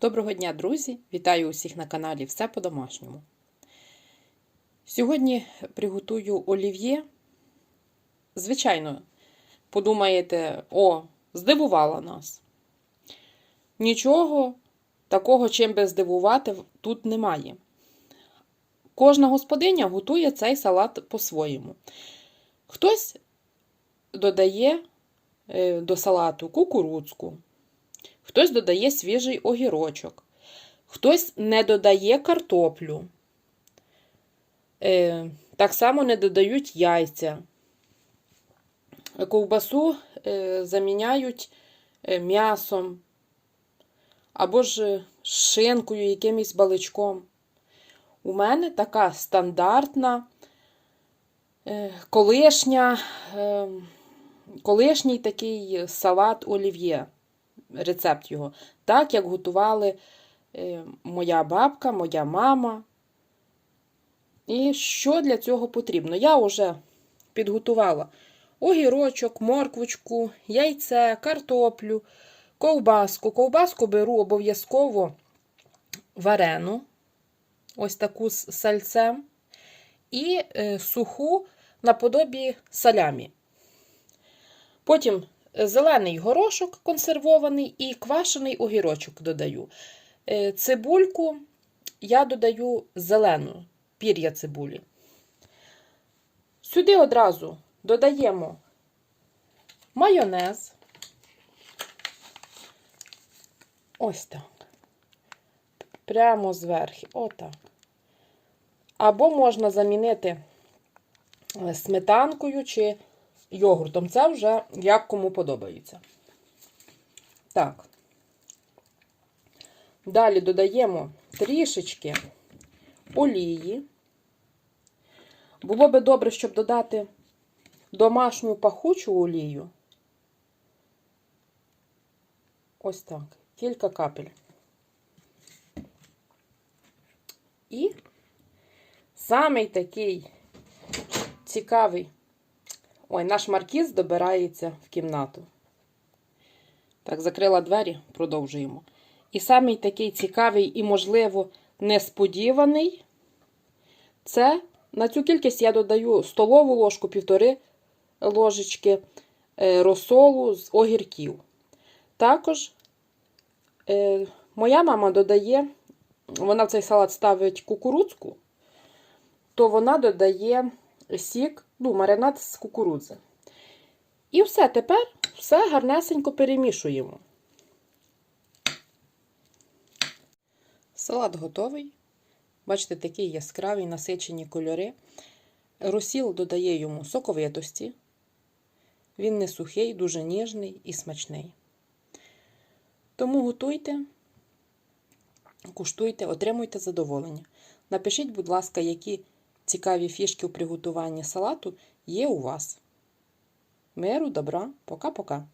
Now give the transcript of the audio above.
Доброго дня, друзі! Вітаю усіх на каналі Все по-домашньому. Сьогодні приготую олів'є. Звичайно, подумаєте, о, здивувала нас. Нічого такого, чим би здивувати, тут немає. Кожна господиня готує цей салат по-своєму. Хтось додає е, до салату кукурудзку. Хтось додає свіжий огірочок, хтось не додає картоплю. Е, так само не додають яйця. Ковбасу е, заміняють е, м'ясом або ж шинкою, якимось баличком. У мене така стандартна колишня, колишній такий салат олів'є рецепт його, так як готували е, моя бабка, моя мама. І що для цього потрібно? Я вже підготувала огірочок, морквочку, яйце, картоплю, ковбаску. Ковбаску беру обов'язково варену, ось таку з сальцем, і е, суху наподобі салямі. Потім зелений горошок консервований і квашений огірочок додаю. Е, Цибульку я додаю зелену пір'я цибулі. Сюди одразу додаємо майонез. Ось так. Прямо зверху. Отак. Або можна замінити е, сметанкою чи йогуртом. Це вже як кому подобається. Так. Далі додаємо трішечки олії. Було би добре, щоб додати домашню пахучу олію. Ось так. Кілька капель. І самий такий цікавий Ой, наш маркіз добирається в кімнату. Так, закрила двері, продовжуємо. І самий такий цікавий і, можливо, несподіваний це на цю кількість я додаю столову ложку, півтори ложечки е, розсолу з огірків. Також е, моя мама додає, вона в цей салат ставить кукурудзку, то вона додає сік, ну, маринад з кукурудзи. І все, тепер все гарнесенько перемішуємо. Салат готовий. Бачите, такі яскраві насичені кольори. Розсіл додає йому соковитості. Він не сухий, дуже ніжний і смачний. Тому готуйте, куштуйте, отримуйте задоволення. Напишіть, будь ласка, які цікаві фішки у приготуванні салату є у вас. Миру, добра, пока-пока.